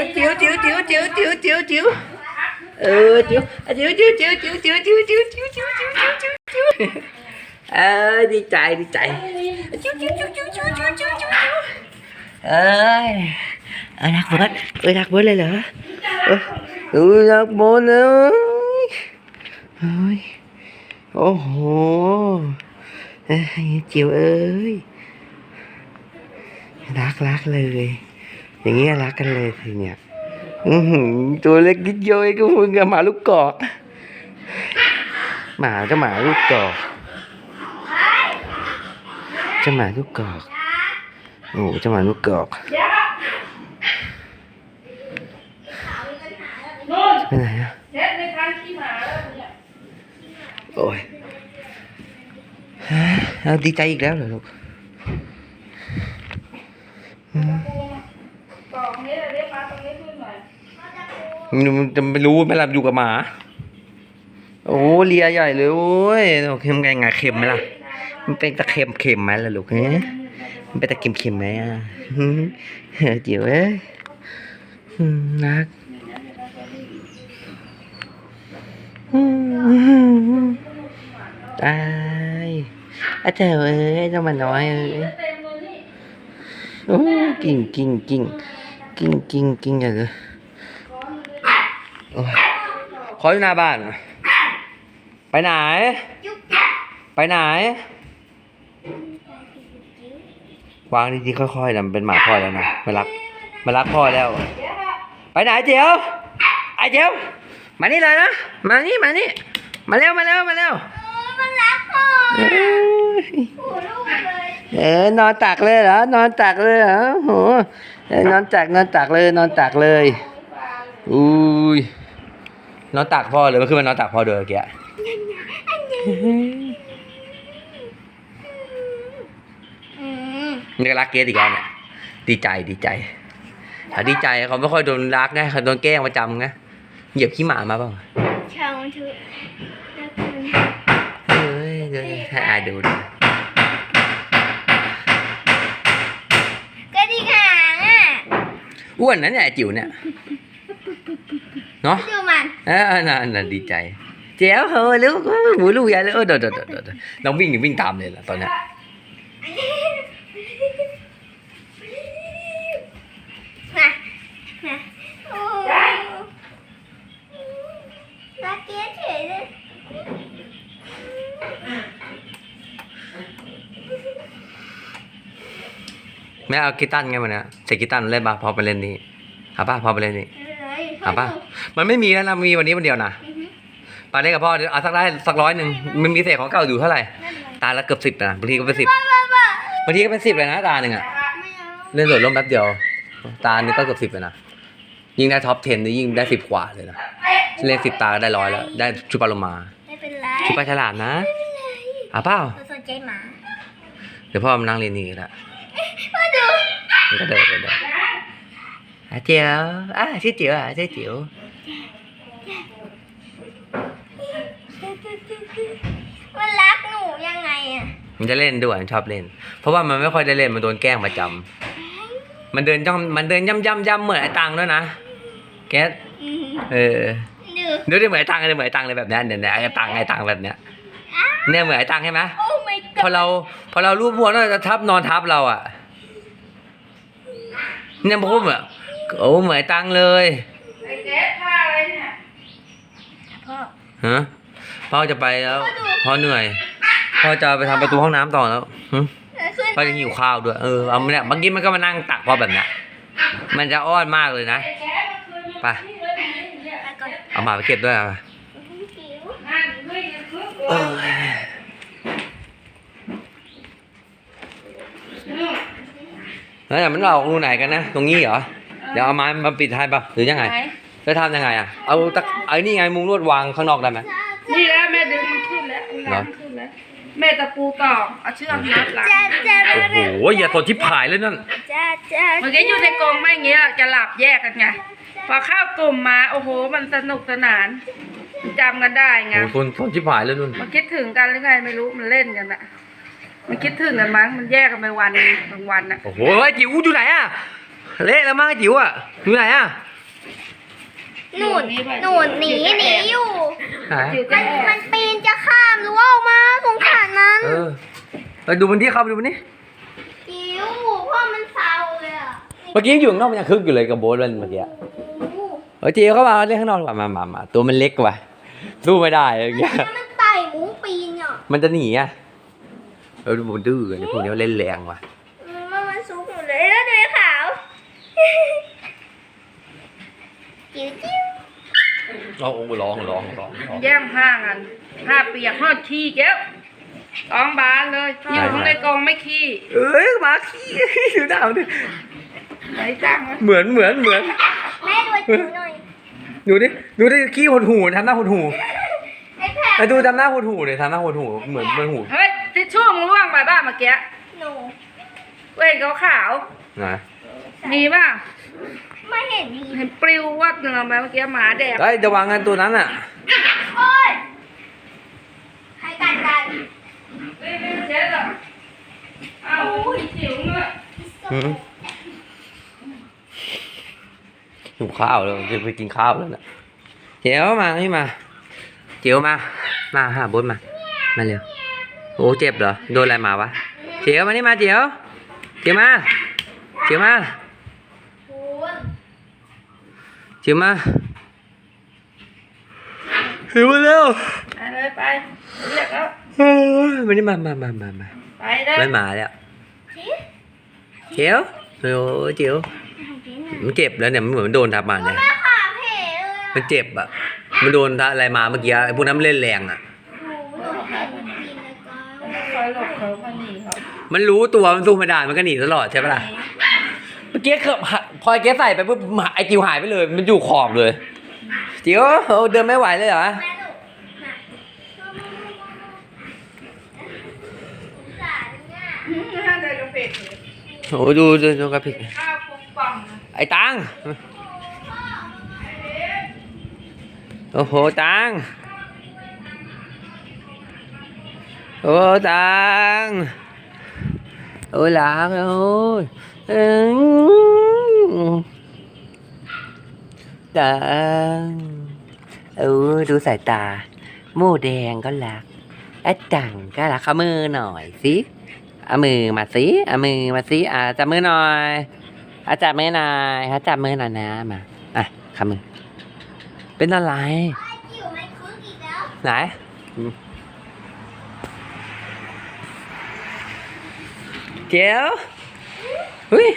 อ้ยจิ๋วจิ๋วจิ๋วจิ๋วจิ๋วจิ๋วจิ๋วเออจิ๋วอะจิ๋วจิ๋วจิ๋วจิ๋วจิ๋วจิ๋วจิ๋วจิ๋วจิ๋วจิ๋วจิ๋วจิ๋วจิ๋วจิ๋วเออดีใอย่างนี้รักกันเลยทีเนี่ยตัวเล็กนิดเดียวองก็มึงกับหมาลูกกอก หมาก็หมาลูกกอกจะหมาลูกกอกโอ้จะหมาลูกกอกไปไหนอะโอ้ยเอาดีใจอีกแล้วเหรอลูก มันจะไม่รู้ไหมล่ะอยู่กับหมา โอ้เลียใหญ่เลยโอ้ยเค็มไงไงเค็มไหมล่ะ มันเป็นตะเค็มเค็มไหมล่ะลูกเฮ้ยมันเป็นตะเค็มเค็มไหมอะหืมเฮ้ยจิ๋วเอ้ยอืมรักตายอาเจ้าเอ้ยเจ้ามันน้อยเอ้ยโอ้กิ่งกิ่งกิ่งกิ่งกิ่งกิ่งอย่างเลยโอ้ย ขออยู่หน้าบ้าน ไปไหน ไปไหน วางดีๆค่อยๆนะมันเป็นหมาพ่อแล้วนะมารักมารักพ่อแล้ว ไปไหนเจียวไอ้เจียวมานี่เลยนะมานี่มานี่มาเร็วมาเร็วมาเร็วมันรักพ่อเอ้ยหูลูกเลยเออนอนตักเลยเหรอนอนตักเลยเหรอโหเออนอนตักนอนตักเลย นอนตักเลยอุ้ย นอนตักพ่อเลยมันคือมันนอนตักพ่อเด้อแกอะนี่ก็รักเกสอีกแล้วเนี่ยดีใจดีใจถ้าดีใจเขาไม่ค่อยโดนรักไงเขาโดนแกล้งประจำไงเหยียบขี้หมามาเปล่าช่างมันเถอะรักมันเฮ้ยเดี๋ยวให้อายดูดิกระดิ่งหางอะอ้วนนะเนี่ยไอ้จิ๋วเนี่ยเนาะ ดูมันเออน่ะน่ะดีใจเจ๋วเฮ้ยลูกหูลูกใหญ่เลยเออเดี๋ยวเดี๋ยวเดี๋ยวเดี๋ยวน้องวิ่งอยู่วิ่งตามเลยล่ะตอนนี้มามาโอ้รักเก๊เฉยเลยแม่เอากีตาร์ไงมันเนี่ยใส่กีตาร์เล่นป่ะพอไปเล่นนี่หาป่ะพอไปเล่นนี่ เลยหาป่ะมันไม่มีแล้วนะมีวันนี้วันเดียวนะไปเล่นกับพ่อเดี๋ยวเอาสักได้สักร้อยหนึ่งมันมีเศษของเก่าอยู่เท่าไหร่นั่นเลยตาละเกือบสิบนะบางทีก็เป็นสิบบ้าบ้าบ้าบางทีก็เป็นสิบเลยนะตาหนึ่งอะไม่เอาเล่นโหลดร่มแป๊บเดียว ตาหนึ่งก็เกือบสิบเลยนะยิ่งได้ท็อป 10 นี่ยิ่งได้สิบกว่าเลยนะเล่นสิบตาก็ได้ร้อยแล้ว ได้ชุดปลาโลมาไม่เป็นไรชุดปลาฉลามนะอะเปล่าเราสนใจหมาเดี๋ยวพ่อมานั่งเรียนนี่แล้วมาดูมันก็เดินไปเดิน อะเจียวอะชื่อจิ๋วอะชื่อจิ๋วมันรักหนูยังไงอะมันจะเล่นด้วยมันชอบเล่น เพราะว่ามันไม่ค่อยได้เล่นมันโดนแกล้งประจำมันเดินย่ำมันเดินย่ำย่ำย่ำเหมือนไอ้ตังด้วยนะแกสอืมเออดูดูดิเหมือนไอ้ตังเลยเหมือนไอ้ตังเลยแบบเนี้ยเนี่ยเนี่ยไอ้ตังไอ้ตังแบบเนี้ยเนี่ยเหมือนไอ้ตังใช่ไหมโอ้ my พอ god เราพอเรารูปหัวเราจะทับนอนทับเราอะเนี่ยพูดเหมือน โอ้เหมือนไอ้ตังเลยไอ้เจ๊ผ้าอะไรเนี่ยพ่อฮะพ่อจะไปแล้วพ่อเหนื่อยพ่อจะไปทำประตูห้องน้ำต่อแล้วหึขึ้นพ่อจะหิวข้าวด้วยเออเอาเนี่ยเมื่อกี้มันก็มานั่งตักพ่อแบบเนี้ยมันจะอ้อนมากเลยนะ ไอ้เจ๊มันคืนไป นี่เลยนี่เนี่ยไปก่อนเอาหมาไปเก็บด้วยอะจิ๋วนั่นด้วยยังคึกเลเอยอแล้วเนี่ยมันออกรูไหนกันนะ ตรงนี้เหรอ เดี๋ยวเอาไม้มาปิดให้ป่ะหรือยังไงไหนจะทำยังไงอะเอาตะไอ้นี่ไงมุงลวดวางข้างนอกได้ไหมนี่แล้วแม่ดึงมันขึ้นแล้วเหรอมันขึ้นแล้วแม่ตะปูต่อเอาเชือกมัดหลังจ้าจ้าโอ้โหอย่าสนที่ผายเลยนั่นจ้าจ้าเมื่อกี้อยู่ในกรงไม่อย่างเงี้ยจะหลับแยกกันไงพอเข้ากลุ่มมาโอ้โห มันสนุกสนานจำกันได้ไงโอ้โหสนสนที่ผายเลยนุ่นมันคิดถึงกันหรือไงไม่รู้มันเล่นกันอะมันคิดถึงกันมั้งมันแยกกันไปวันบางวันอะโอ้โหไอ้จิ๋วอยู่ไหนอะ เละแล้วมั้งไอ้จิ๋วอะอยู่ไหนอะหนูนหนูนหนีหนีอยู่หายจิ๋วก็มันแอบมันปีนจะข้ามรั้วออกมาสงสารมันเออไปดูมันที่เข้าไปดูมันนี่จิ๋วพ่อมันเศร้าเลยอะเมื่อกี้อยู่ข้างนอกมันยังคึกอยู่เลยกับโบ๊ทมันเมื่อกี้โอ้โหเออจีเข้ามาเล่นข้างนอกดีกว่ามามามาตัวมันเล็กกว่าสู้ไม่ได้อะไรอย่างเงี้ยแล้วมันไต่มุ้งปีนอะมันจะหนีอะเออดูมันดื้อกันพวกนี้มันเล่นแรงว่ะ มันมันซุกหนูเลยแล้วดูขาว จิ๋วจิ๋ว ร้องร้องร้องร้องแย่งผ้ากันผ้าเปียกหอดขี้แก้วกองบานเลยอยู่ข้างในกองไม่ขี้เอ้ยมาขี้ดูหน้ามันดิไหนจ้างวะเหมือนเหมือนเหมือนแม่ดูจิ๋วหน่อยดูดิดูดิขี้หดหูทำหน้าหดหูไอ้แผลไปดูทำหน้าหดหูเลยทำหน้าหดหูเหมือนเหมือนหูเฮ้ยทิชชู่มึงร่วงไปบ้าเมื่อกี้หนู Dạ. เว้ยขาวขาวนะๆมีป่ะ ไม่เห็นมีเห็นปลิววัดเงามาเมื่อกี้หมาแดกเฮ้ยระวังกันตัวนั้นอะโอ้ยใครกัดกันเฮ้ยไม่เช็ดหรอเอาจิ๋วเนอะหืมหิวข้าวแล้วจะไปกินข้าวแล้วน่ะเจียวมานี่มาเจียวมา มาหาบดมา มาเร็วโอ้เจ็บเหรอโดนอะไรมาวะเจียวมานี่มาเจียวเจียวมาเจียวมา คุณ เจียวมาหิวมาเร็วไปเลยไปเรียกแล้วเฮ้ยมานี่มามามามามาไปเลยไม่มาแล้วเจียวโอ้เจียวมันเจ็บแล้วเนี่ยมันเหมือนมันโดนทับมาเนี่ยแม่ขาเพเลยมันเจ็บอะมันโดนอะไรมาเมื่อกี้ไอ้พวกนั้นมันเล่นแรงอะหนูหนูเห็นมันกินแล้วก็คอยหลบเขาพอหนีเขามันรู้ตัวมันสู้ไม่ได้มันก็หนีตลอดใช่ปะล่ะเมื่อกี้เกือบหะ พอไอ้เก๊ใส่ไปปุ๊บไอ้จิวหายไปเลย มันอยู่ขอบเลย จิวเออเดินไม่ไหวเลยเหรอแม่หนูน่ะสงสารเนี่ยน่าจะกระเพกโอ้ดูดูดูกระพริกข้าวปุงปังไอ้ตังโอ้โหตังโอ้ตังโอ้หลางโอ้ยอืม ตังเออดูสายตา โม่แดงก็รักไอ้ตังก็รักเอามือหน่อยสิเอามือมาสิเอามือมาสิอ่าจับมือหน่อยอาจับมือหน่อยอาจับมือหน่อยนะมาอะขมือเป็นอะไรไอ้จิ๋วมันคึกอีกแล้วไหนอืมเจียวเฮ้ย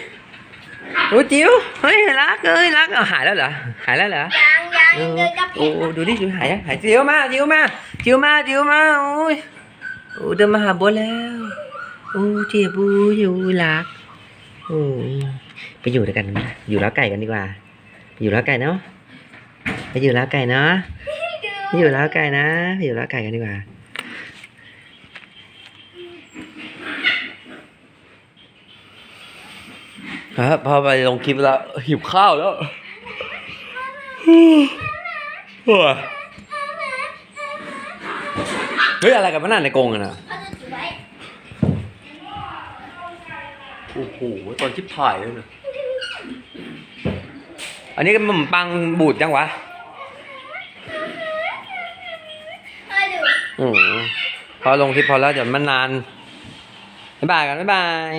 โอ้จิ๋วเฮ้ยรักเอ้ยรักเอาหายแล้วเหรอหายแล้วเหรอยังยังเอยังอเดินกระเพโอ้กโอ้ดูดิดูหายยังหายจิ๋วมาจิ๋วมาจิ๋วมาจิ๋วมาโอ้ยโอ้เดินมาหาบัวแล้วโอ้เจ็บบูอยู่รักโอ้ไปอยู่ด้วยกันไหมอยู่แล้วไก่กันดีกว่าไปอยู่แล้วไก่เนาะไปอยู่แล้วไก่เนาะไปอยู่แล้วไก่นะไปอยู่แล้วไก่กันดีกว่า ครับพอไปลงคลิปแล้วหิวข้าวแล้วเฮ้ยอะไรกันมันน่ะในกรงอะนะเอาจะจิ๋วไว้โอ้โหตอนชิบถ่ายเลยนะอันนี้ก็มันปังบูดจังวะเอาดูอืมพอลงคลิปพอแล้วเดี๋ยวมันนานบ๊ายบายกันบ๊ายบาย